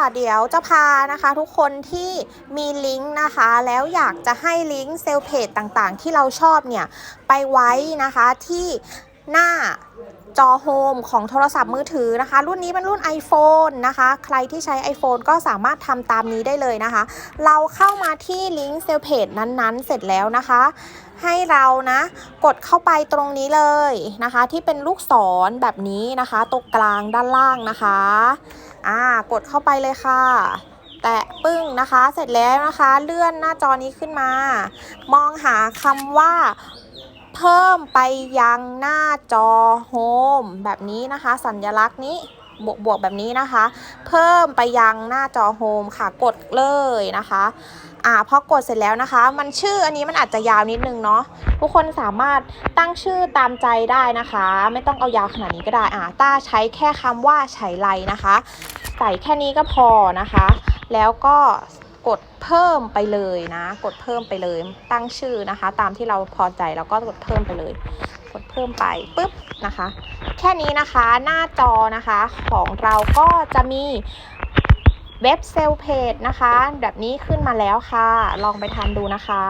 ค่ะเดี๋ยวจะพานะคะทุกคนที่มีลิงก์นะคะ แล้วอยากจะให้ลิงก์เซลล์เพจต่างๆ ที่เราชอบเนี่ย ไปไว้นะคะที่หน้าจอโฮมของโทรศัพท์มือถือนะคะ รุ่นนี้เป็นรุ่น iPhone นะคะ ใครที่ใช้ iPhone ก็สามารถทำตามนี้ได้เลยนะคะ เราเข้ามาที่ลิงก์เซลล์เพจนั้นๆ เสร็จแล้วนะคะ ให้เรานะกดเข้าไปตรงนี้เลยนะคะ ที่เป็นลูกศรแบบนี้นะคะ ตรงกลางด้านล่างนะคะ อ่ากดเข้าไปเลยค่ะ แตะปึ้งนะคะเสร็จแล้วนะคะ เลื่อนหน้าจอนี้ขึ้นมา มองหาคำว่าเพิ่มไปยังหน้าจอโฮมแบบนี้นะคะ สัญลักษณ์นี้ บวกบวกแบบนี้นะคะ เพิ่มไปยังหน้าจอโฮมค่ะกดเลยนะคะอ่าพอกดเสร็จแล้วนะคะ มันชื่ออันนี้มันอาจจะยาวนิดนึงเนาะทุกคนสามารถตั้งชื่อตามใจได้นะคะ ไม่ต้องเอายาวขนาดนี้ก็ได้อ่าต้าใช้แค่คำว่าไฉไลนะคะ ใส่แค่นี้ก็พอนะคะ แล้วก็กดเพิ่มไปเลยนะ กดเพิ่มไปเลย ตั้งชื่อนะคะ ตามที่เราพอใจแล้วก็กดเพิ่มไปเลย กดเพิ่มไปปุ๊บนะคะ แค่นี้นะคะหน้าจอนะคะของเราก็จะมีเว็บเซลเพจนะคะ แบบนี้ขึ้นมาแล้วค่ะ ลองไปทำดูนะคะ